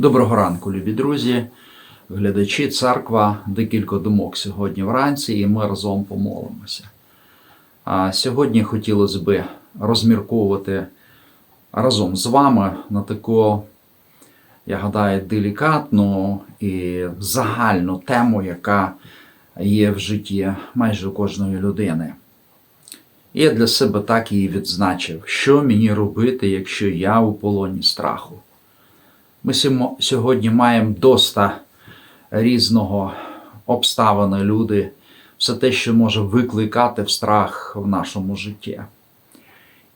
Доброго ранку, любі друзі, глядачі, церква, декілька думок сьогодні вранці, і ми разом помолимося. А сьогодні хотілося би розмірковувати разом з вами на таку, я гадаю, делікатну і загальну тему, яка є в житті майже кожної людини. Я для себе так її відзначив, що мені робити, якщо я у полоні страху. Ми сьогодні маємо доста різного обставини люди, все те, що може викликати в страх в нашому житті.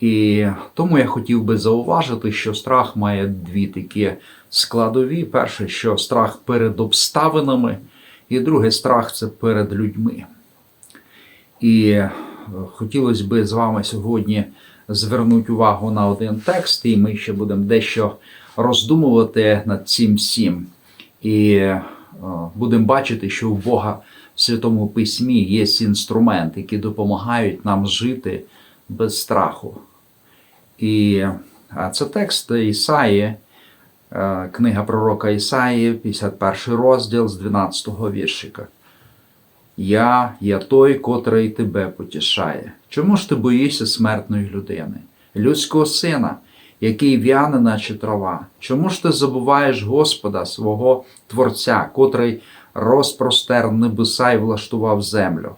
І тому я хотів би зауважити, що страх має дві такі складові. Перше, що страх перед обставинами, і друге страх це перед людьми. І е, хотілося би з вами сьогодні звернути увагу на один текст, і ми ще будемо дещо роздумувати над цим всім. І е, будемо бачити, що у Бога в Святому Письмі є інструменти, які допомагають нам жити без страху. І це текст Ісаї, е, книга пророка Ісаї, 51 розділ з 12 віршика. Я є той, котрий тебе потішає. Чому ж ти боїшся смертної людини, людського сина, який в'яне, наче трава? Чому ж ти забуваєш Господа, свого Творця, котрий розпростер небеса і влаштував землю?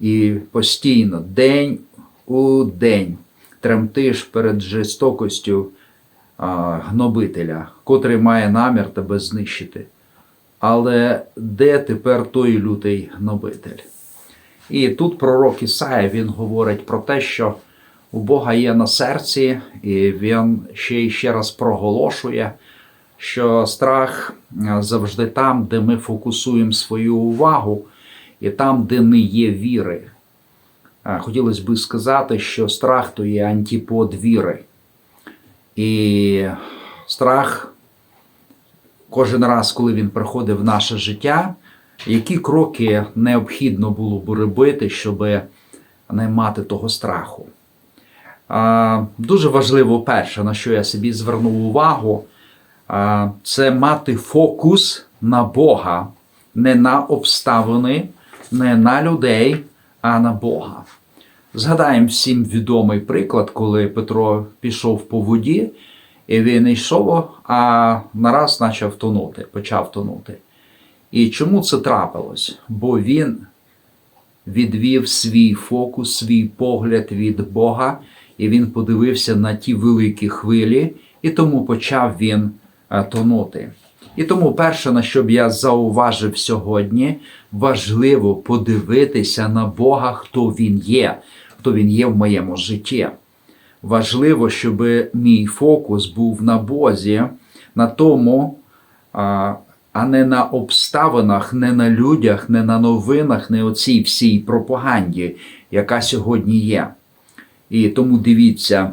І постійно, день у день, тремтиш перед жорстокостю гнобителя, котрий має намір тебе знищити. Але де тепер той лютий гнобитель? І тут пророк Ісая він говорить про те, що у Бога є на серці, і він ще і ще раз проголошує, що страх е, завжди там, де ми фокусуємо свою увагу, і там, де не є віри. Е, Хотілося би сказати, що страх то є антипод віри. І страх кожен раз, коли він приходить в наше життя, які кроки необхідно було б робити, щоб не мати того страху. Дуже важливо перше, на що я собі звернув увагу, це мати фокус на Бога, не на обставини, не на людей, а на Бога. Згадаємо всім відомий приклад, коли Петро пішов по воді, і він йшов, а нараз почав тонути, почав тонути. І чому це трапилось? Бо він відвів свій фокус, свій погляд від Бога, і він подивився на ті великі хвилі, і тому почав він е, тонути. І тому перше, на що б я зауважив сьогодні, важливо подивитися на Бога, хто він є, хто він є в моєму житті. Важливо, щоб мій фокус був на Бозі, на тому, а не на обставинах, не на людях, не на новинах, не оцій всій пропаганді, яка сьогодні є. І тому дивіться,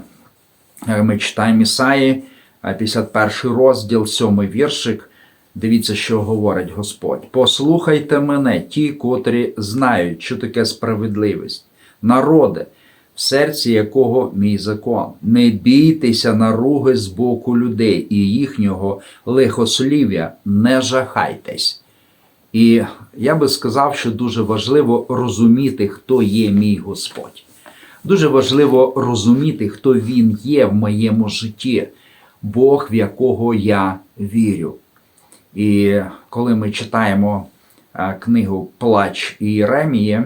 е, ми читаємо Ісаї, е, 51 розділ, 7 віршик. Дивіться, що говорить Господь. Послухайте мене, ті, котрі знають, що таке справедливість, народи, в серці якого мій закон. Не бійтеся наруги з боку людей і їхнього лихослів'я, не жахайтесь. І я би сказав, що дуже важливо розуміти, хто є мій Господь. Дуже важливо розуміти, хто Він є в моєму житті, Бог, в якого я вірю. І коли ми читаємо книгу Плач Іеремії,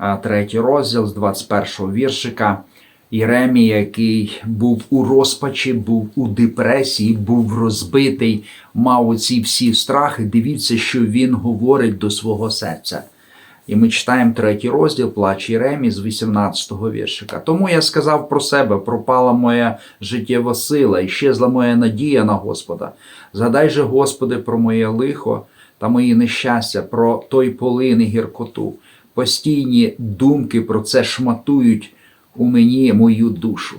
е, третій розділ з 21-го віршика, Єремія, який був у розпачі, був у депресії, був розбитий, мав оці всі страхи. Дивіться, що він говорить до свого серця. І ми читаємо третій розділ Плач Єремі з 18-го віршика. Тому я сказав про себе: пропала моя життєва сила, і щезла моя надія на Господа. Згадай же, Господи, про моє лихо та мої нещастя, про той полин і гіркоту. Постійні думки про це шматують у мені мою душу.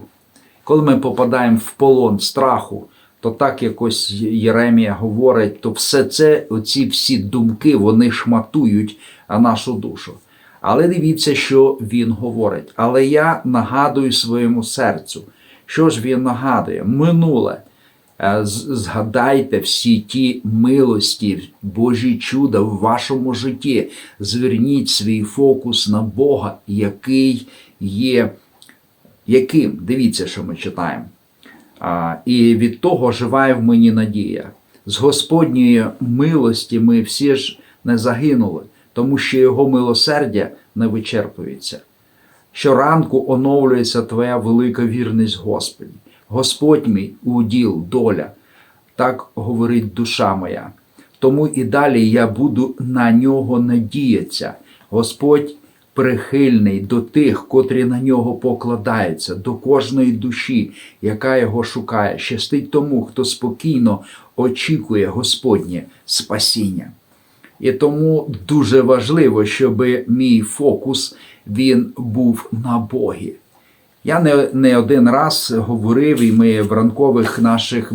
Коли ми попадаємо в полон страху, то так якось Єремія говорить, то все це, оці всі думки, вони шматують нашу душу. Але дивіться, що він говорить. Але я нагадую своєму серцю. Що ж він нагадує? Минуле. Е, Згадайте всі ті милості, Божі чуда в вашому житті. Зверніть свій фокус на Бога, який є яким? Дивіться, що ми читаємо. І від того живає в мені надія. З Господньої милості ми всі ж не загинули, тому що Його милосердя не вичерпується. Щоранку оновлюється Твоя велика вірність Господі. Господь мій уділ, доля, так говорить душа моя. Тому і далі я буду на нього надіятися. Господь прихильний до тих, котрі на нього покладаються, до кожної душі, яка його шукає. Щастить тому, хто спокійно очікує Господнє спасіння. І тому дуже важливо, щоб мій фокус він був на Богі. Я не, не один раз говорив, і ми в ранкових наших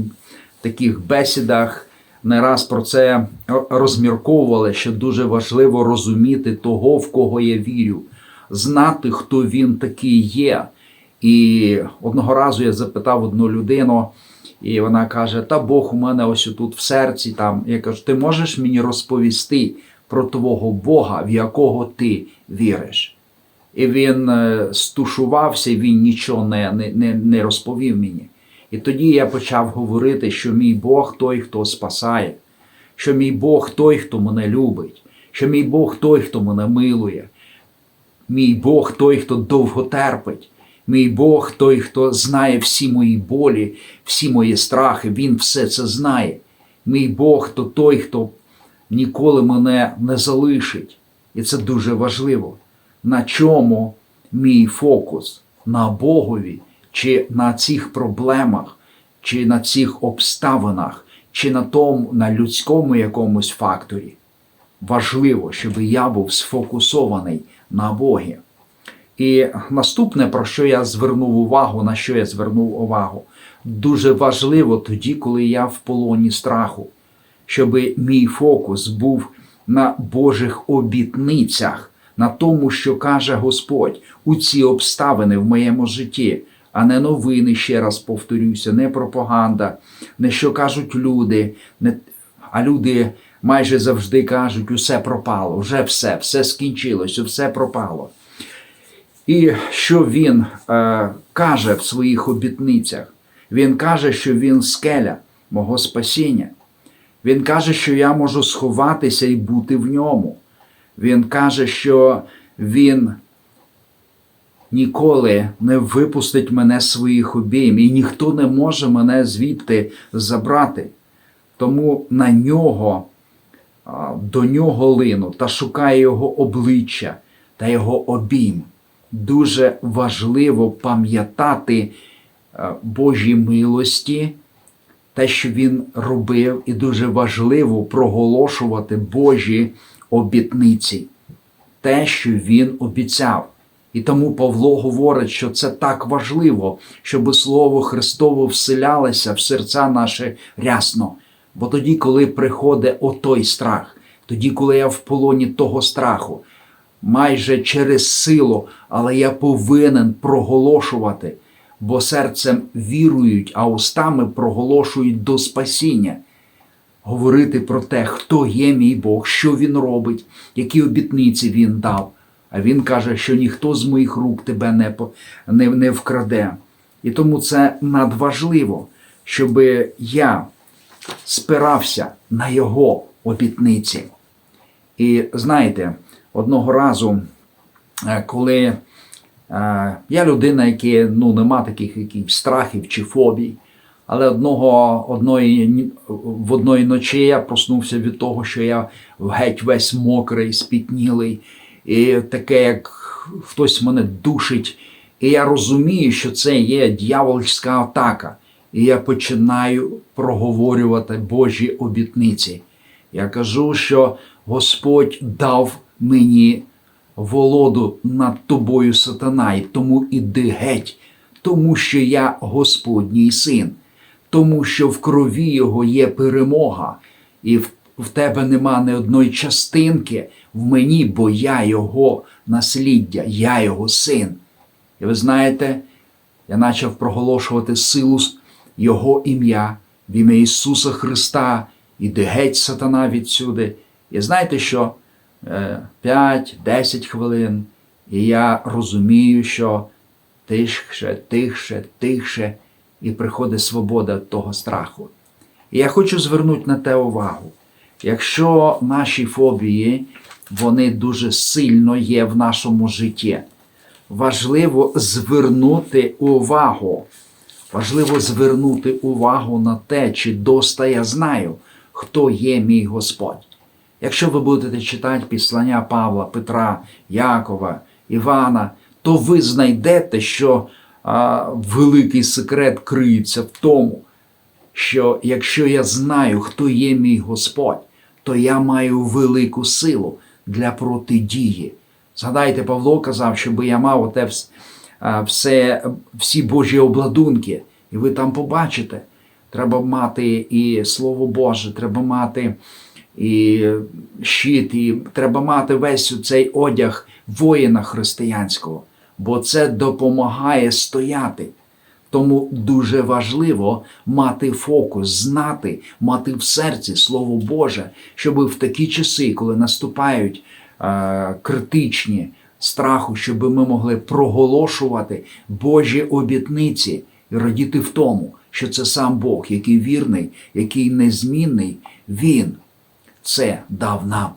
таких бесідах не раз про це розмірковували, що дуже важливо розуміти того, в кого я вірю, знати, хто він такий є. І одного разу я запитав одну людину, і вона каже: Та Бог у мене ось тут в серці. Там я кажу, ти можеш мені розповісти про твого Бога, в якого ти віриш? І він е, стушувався, він нічого не, не, не, не розповів мені. І тоді я почав говорити, що мій Бог той, хто спасає, що мій Бог той, хто мене любить, що мій Бог той, хто мене милує, мій Бог той, хто довго терпить, мій Бог той, хто знає всі мої болі, всі мої страхи, Він все це знає. Мій Бог то той, хто ніколи мене не залишить. І це дуже важливо. На чому мій фокус? На Богові, чи на цих проблемах, чи на цих обставинах, чи на тому, на людському якомусь факторі. Важливо, щоб я був сфокусований на Богі. І наступне, про що я звернув увагу, на що я звернув увагу, дуже важливо тоді, коли я в полоні страху, щоб мій фокус був на Божих обітницях, на тому, що каже Господь у ці обставини в моєму житті, а не новини, ще раз повторюся, не пропаганда, не що кажуть люди, не... а люди майже завжди кажуть, усе пропало, вже все, все скінчилося, все пропало. І що він е, каже в своїх обітницях? Він каже, що він скеля мого спасіння. Він каже, що я можу сховатися і бути в ньому. Він каже, що він ніколи не випустить мене своїх обійм, і ніхто не може мене звідти забрати. Тому на нього, до нього лину та шукає його обличчя та його обійм. Дуже важливо пам'ятати е, Божі милості, те, що він робив, і дуже важливо проголошувати Божі обітниці, те, що він обіцяв. І тому Павло говорить, що це так важливо, щоб Слово Христове вселялося в серця наші рясно. Бо тоді, коли приходить отой страх, тоді, коли я в полоні того страху, майже через силу, але я повинен проголошувати, бо серцем вірують, а устами проголошують до спасіння. Говорити про те, хто є мій Бог, що Він робить, які обітниці Він дав. А Він каже, що ніхто з моїх рук тебе не, не, не вкраде. І тому це надважливо, щоб я спирався на Його обітниці. І знаєте, одного разу, е, коли е, я людина, яка ну, нема таких яких страхів чи фобій, але одного, одної, в одної ночі я проснувся від того, що я геть весь мокрий, спітнілий, і таке, як хтось мене душить. І я розумію, що це є дьявольська атака. І я починаю проговорювати Божі обітниці. Я кажу, що Господь дав мені володу над тобою, сатана, і тому іди геть, тому що я Господній син, тому що в крові його є перемога, і в, тебе нема ні одної частинки в мені, бо я його насліддя, я його син. І ви знаєте, я почав проголошувати силу Його ім'я, в ім'я Ісуса Христа, іди геть сатана відсюди. І знаєте що? 5-10 хвилин, і я розумію, що тихше, тихше, тихше, і приходить свобода того страху. І я хочу звернути на те увагу. Якщо наші фобії, вони дуже сильно є в нашому житті, важливо звернути увагу. Важливо звернути увагу на те, чи доста я знаю, хто є мій Господь. Якщо ви будете читати післання Павла, Петра, Якова, Івана, то ви знайдете, що а, великий секрет криється в тому, що якщо я знаю, хто є мій Господь, то я маю велику силу для протидії. Згадайте, Павло казав, щоб я мав оте все, всі Божі обладунки, і ви там побачите. Треба мати і Слово Боже, треба мати і щит, і треба мати весь цей одяг воїна християнського, бо це допомагає стояти. Тому дуже важливо мати фокус, знати, мати в серці Слово Боже, щоб в такі часи, коли наступають е, критичні страху, щоб ми могли проголошувати Божі обітниці і радіти в тому, що це сам Бог, який вірний, який незмінний, Він це дав нам.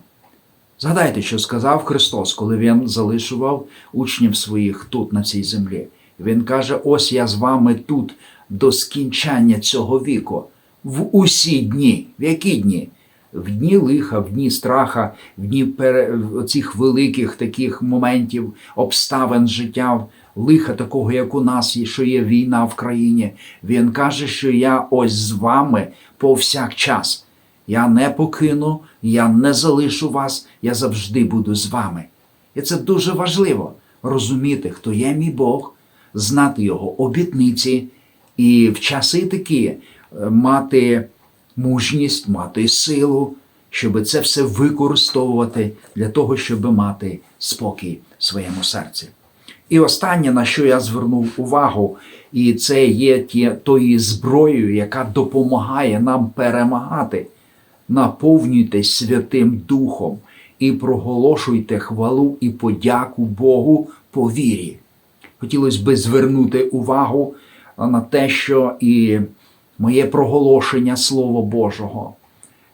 Згадайте, що сказав Христос, коли Він залишував учнів своїх тут, на цій землі. Він каже: ось я з вами тут до скінчання цього віку, в усі дні. В які дні? В дні лиха, в дні страха, в дні пере... цих великих таких моментів, обставин життя, лиха такого, як у нас, що є війна в країні. Він каже, що я ось з вами повсякчас. Я не покину, я не залишу вас, я завжди буду з вами. І це дуже важливо розуміти, хто є мій Бог, знати Його обітниці і в часи такі е, мати мужність, мати силу, щоб це все використовувати для того, щоб мати спокій в своєму серці. І останнє, на що я звернув увагу, і це є ті, тою зброєю, яка допомагає нам перемагати. Наповнюйтесь Святим Духом і проголошуйте хвалу і подяку Богу по вірі. Хотілося би звернути увагу на те, що і моє проголошення Слова Божого,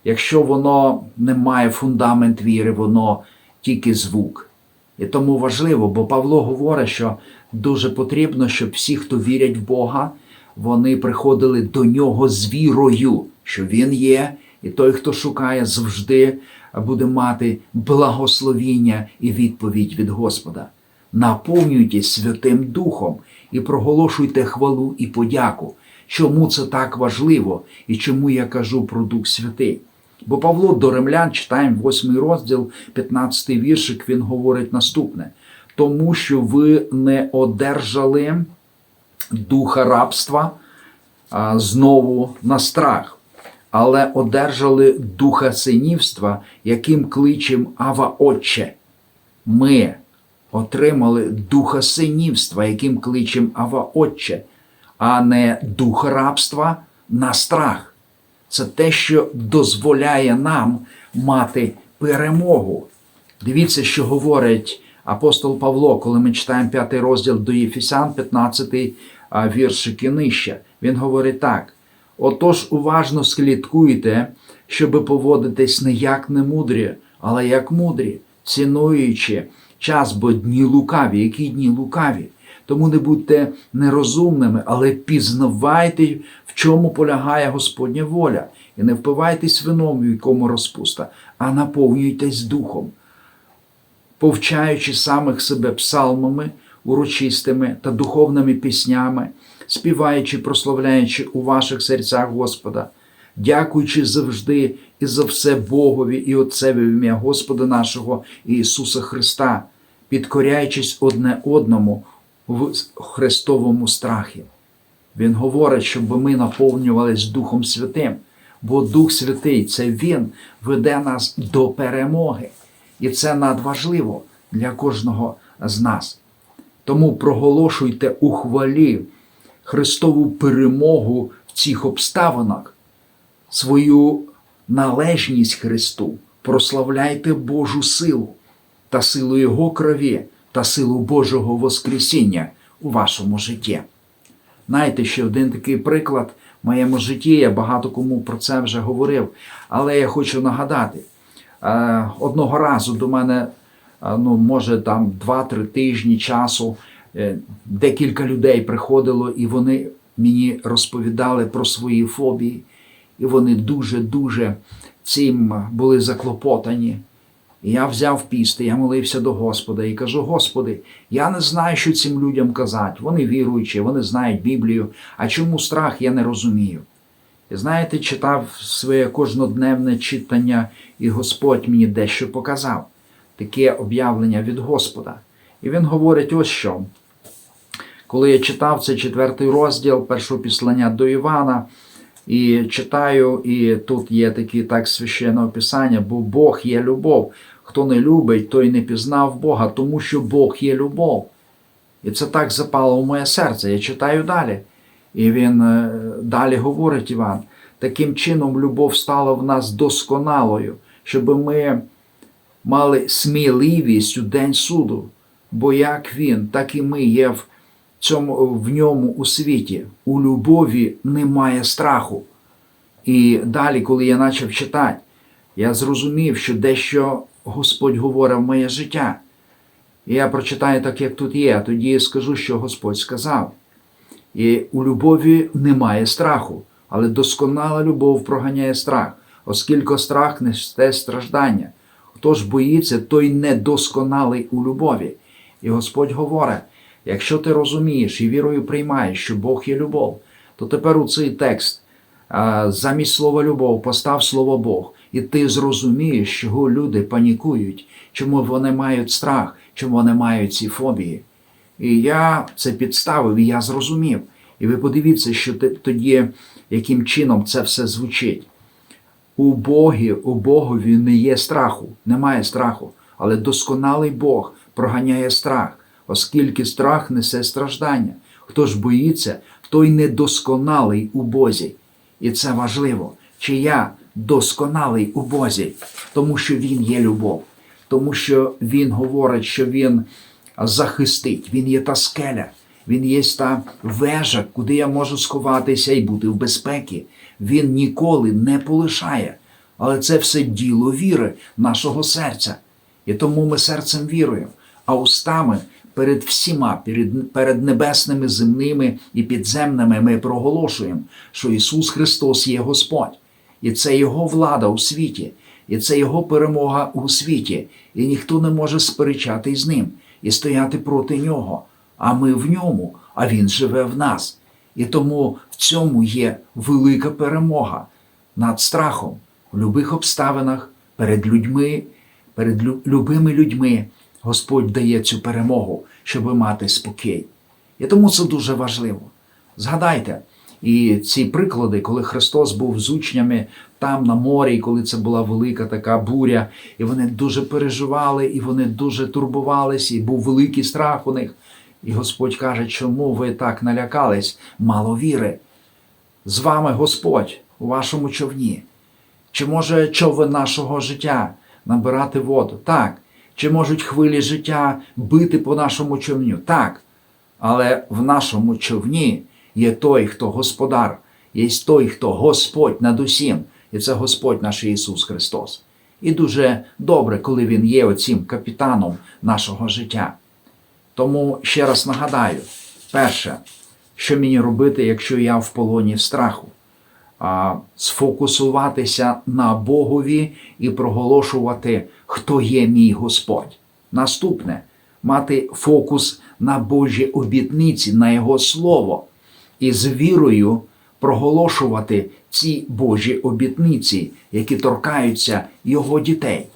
якщо воно не має фундамент віри, воно тільки звук. І тому важливо, бо Павло говорить, що дуже потрібно, щоб всі, хто вірять в Бога, вони приходили до нього з вірою, що Він є, і той, хто шукає, завжди буде мати благословіння і відповідь від Господа. Наповнюйтесь Святим Духом і проголошуйте хвалу і подяку. Чому це так важливо і чому я кажу про Дух Святий? Бо Павло до римлян читаємо 8 розділ, 15 віршик, він говорить наступне: тому що ви не одержали духа рабства а, знову на страх, але одержали духа синівства, яким кличем Ава Отче. Ми отримали духа синівства, яким кличем Ава Отче, а не дух рабства на страх. Це те, що дозволяє нам мати перемогу. Дивіться, що говорить апостол Павло, коли ми читаємо п'ятий розділ до Єфесян, 15 віршик і нижче. Він говорить так: отож, уважно слідкуйте, щоби поводитись не як немудрі, але як мудрі, цінуючи час, бо дні лукаві. Які дні лукаві? Тому не будьте нерозумними, але пізнавайте, в чому полягає Господня воля, і не впивайтесь вином, в якому розпуста, а наповнюйтесь духом, повчаючи самих себе псалмами, урочистими та духовними піснями, співаючи, прославляючи у ваших серцях Господа, дякуючи завжди і за все Богові і Отцеві в ім'я Господа нашого Ісуса Христа, підкоряючись одне одному в Христовому страхі. Він говорить, щоб ми наповнювались Духом Святим, бо Дух Святий це Він веде нас до перемоги. І це надважливо для кожного з нас. Тому проголошуйте у хвалі Христову перемогу в цих обставинах, свою належність Христу, прославляйте Божу силу та силу Його крові та силу Божого Воскресіння у вашому житті. Знаєте, ще один такий приклад в моєму житті. Я багато кому про це вже говорив, але я хочу нагадати. Е, Одного разу до мене, е, ну, може, там 2-3 тижні часу е, декілька людей приходило, і вони мені розповідали про свої фобії, і вони дуже-дуже цим були заклопотані. І я взяв піст, і я молився до Господа і кажу: Господи, я не знаю, що цим людям казати. Вони віруючі, вони знають Біблію. А чому страх, я не розумію. І знаєте, читав своє кожнодневне читання, і Господь мені дещо показав таке об'явлення від Господа. І він говорить: ось що. Коли я читав цей четвертий розділ першого післання до Івана, і читаю, і тут є такі так священне писання, бо Бог є любов. Хто не любить, той не пізнав Бога, тому що Бог є любов. І це так запало в моє серце. Я читаю далі. І він е, далі говорить Іван, таким чином любов стала в нас досконалою, щоб ми мали сміливість у день суду. Бо як він, так і ми є в цьому, в ньому у світі. У любові немає страху. І далі, коли я почав читати, я зрозумів, що дещо Господь говорив моє життя. І я прочитаю так, як тут є, а тоді скажу, що Господь сказав. І у любові немає страху, але досконала любов проганяє страх, оскільки страх несе страждання. Хто ж боїться, той недосконалий у любові. І Господь говорить: якщо ти розумієш і вірою приймаєш, що Бог є любов, то тепер у цей текст замість слова любов постав слово Бог, і ти зрозумієш, чого люди панікують, чому вони мають страх, чому вони мають ці фобії. І я це підставив, і я зрозумів. І ви подивіться, що тоді, яким чином це все звучить. У Богі, у Богові не є страху, немає страху, але досконалий Бог проганяє страх, оскільки страх несе страждання. Хто ж боїться, той недосконалий у Бозі. І це важливо, чи я досконалий у Бозі, тому що Він є любов, тому що Він говорить, що Він захистить, Він є та скеля, Він є та вежа, куди я можу сховатися і бути в безпеці. Він ніколи не полишає. Але це все діло віри нашого серця. І тому ми серцем віруємо, а устами перед всіма, перед, перед небесними, земними і підземними ми проголошуємо, що Ісус Христос є Господь. І це Його влада у світі, і це Його перемога у світі, і ніхто не може сперечати з ним і стояти проти нього. А ми в ньому, а Він живе в нас. І тому в цьому є велика перемога над страхом в любих обставинах, перед людьми, перед лю- любими людьми. Господь дає цю перемогу, щоб мати спокій. І тому це дуже важливо. Згадайте, і ці приклади, коли Христос був з учнями там на морі, і коли це була велика така буря, і вони дуже переживали, і вони дуже турбувалися, і був великий страх у них. І Господь каже, чому ви так налякались, мало віри? З вами Господь у вашому човні. Чи може човен нашого життя набирати воду? Так. Чи можуть хвилі життя бити по нашому човню? Так. Але в нашому човні є той, хто господар, є той, хто Господь над усім, і це Господь наш Ісус Христос. І дуже добре, коли Він є оцім капітаном нашого життя. Тому ще раз нагадаю: перше, що мені робити, якщо я в полоні страху? А, Сфокусуватися на Богові і проголошувати, хто є мій Господь. Наступне мати фокус на Божі обітниці, на Його Слово, і з вірою проголошувати ці Божі обітниці, які торкаються Його дітей.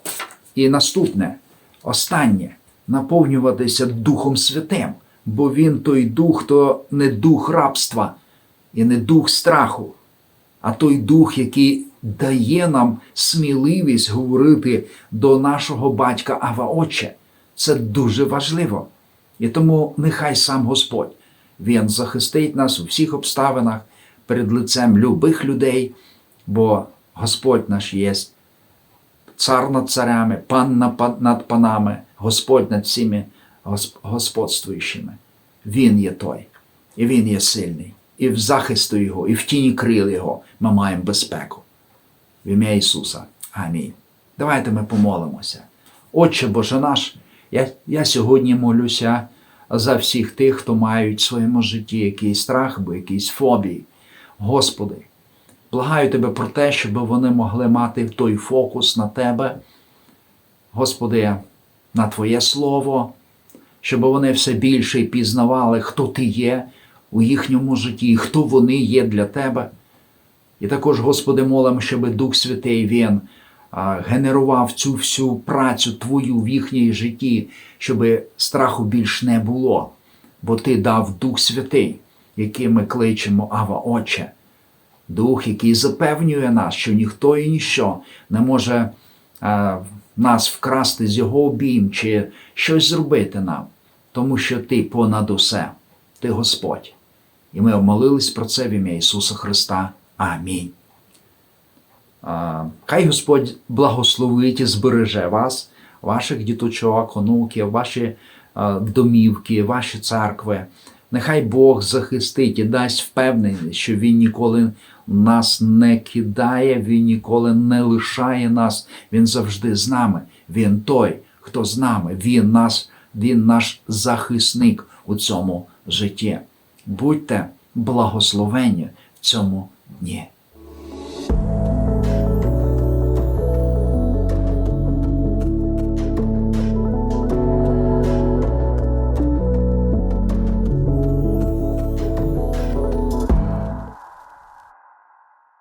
І наступне, останнє наповнюватися Духом Святим, бо Він той дух, то не дух рабства і не дух страху, а той дух, який дає нам сміливість говорити до нашого батька Ава Отче. Це дуже важливо. І тому нехай сам Господь Він захистить нас у всіх обставинах перед лицем любих людей, бо Господь наш є цар над царями, пан на- над панами, Господь над всіми господствуючими. Він є той, і Він є сильний. І в захисту Його, і в тіні крил Його ми маємо безпеку. В ім'я Ісуса. Амінь. Давайте ми помолимося. Отче Боже наш, я, я сьогодні молюся за всіх тих, хто мають в своєму житті якийсь страх або якісь фобії. Господи, благаю Тебе про те, щоб вони могли мати той фокус на Тебе, Господи, на Твоє Слово, щоб вони все більше пізнавали, хто Ти є у їхньому житті, хто вони є для Тебе. І також, Господи, молимо, щоб Дух Святий Він генерував цю всю працю Твою в їхній житті, щоб страху більш не було, бо Ти дав Дух Святий, який ми кличемо Ава Отче. Дух, який запевнює нас, що ніхто і ніщо не може нас вкрасти з його обійм чи щось зробити нам, тому що Ти понад усе, Ти Господь. І ми молились про це в ім'я Ісуса Христа. Амінь. Хай Господь благословить і збереже вас, ваших діточок, онуків, ваші домівки, ваші церкви. Нехай Бог захистить і дасть впевненість, що Він ніколи нас не кидає, Він ніколи не лишає нас, Він завжди з нами. Він той, хто з нами, Він, нас, він наш захисник у цьому житті. Будьте благословені в цьому дні.